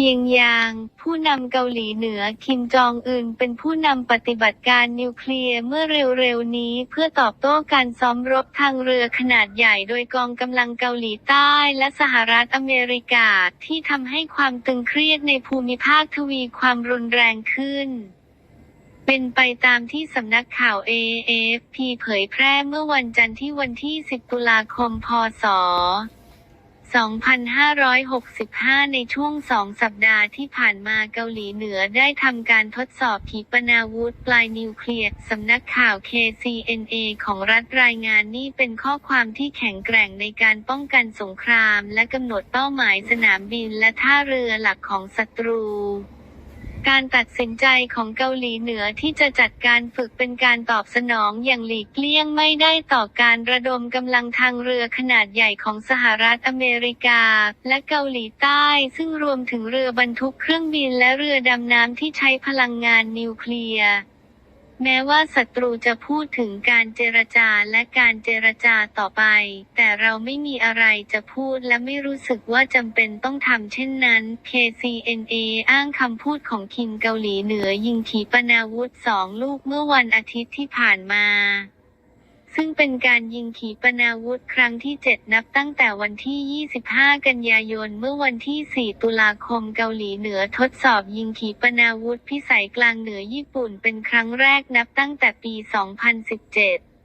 เพียงยาง ผู้นำเกาหลีเหนือคิมจองอึนเป็นผู้นำปฏิบัติการนิวเคลียร์เมื่อเร็วๆนี้เพื่อตอบโต้การซ้อมรบทางเรือขนาดใหญ่โดยกองกำลังเกาหลีใต้และสหรัฐอเมริกาที่ทำให้ความตึงเครียดในภูมิภาคทวีความรุนแรงขึ้นเป็นไปตามที่สำนักข่าว AFP เผยแพร่เมื่อวันจันทร์ที่วันที่ 10 ตุลาคม พศ 2565 ในช่วงสองสัปดาห์ที่ผ่านมาเกาหลีเหนือได้ทำการทดสอบขีปนาวุธปลายนิวเคลียร์สำนักข่าว KCNA ของรัฐรายงานนี่เป็นข้อความที่แข็งแกร่งในการป้องกันสงคราม และกำหนดเป้าหมายสนามบินและท่าเรือหลักของศัตรู การตัดสินใจของเกาหลีเหนือที่จะจัดการฝึกเป็นการตอบสนองอย่างหลีกเลี่ยงไม่ได้ต่อการระดมกำลังทางเรือขนาดใหญ่ของสหรัฐอเมริกา และเกาหลีใต้ ซึ่งรวมถึงเรือบรรทุกเครื่องบินและเรือดำน้ำที่ใช้พลังงานนิวเคลียร์ แม้ว่าศัตรูจะพูดถึงการเจรจาและการเจรจาต่อไป แต่เราไม่มีอะไรจะพูดและไม่รู้สึกว่าจำเป็นต้องทำเช่นนั้น KCNA อ้างคำพูดของคิมเกาหลีเหนือยิงขีปนาวุธสองลูกเมื่อวันอาทิตย์ที่ผ่านมา ซึ่งเป็นการยิงขีปนาวุธครั้งที่ 7 นับตั้งแต่วันที่ 25 กันยายน เมื่อวันที่ 4 ตุลาคมเกาหลีเหนือทดสอบยิงขีปนาวุธพิสัยกลางเหนือญี่ปุ่นเป็นครั้งแรกนับตั้งแต่ปี 2017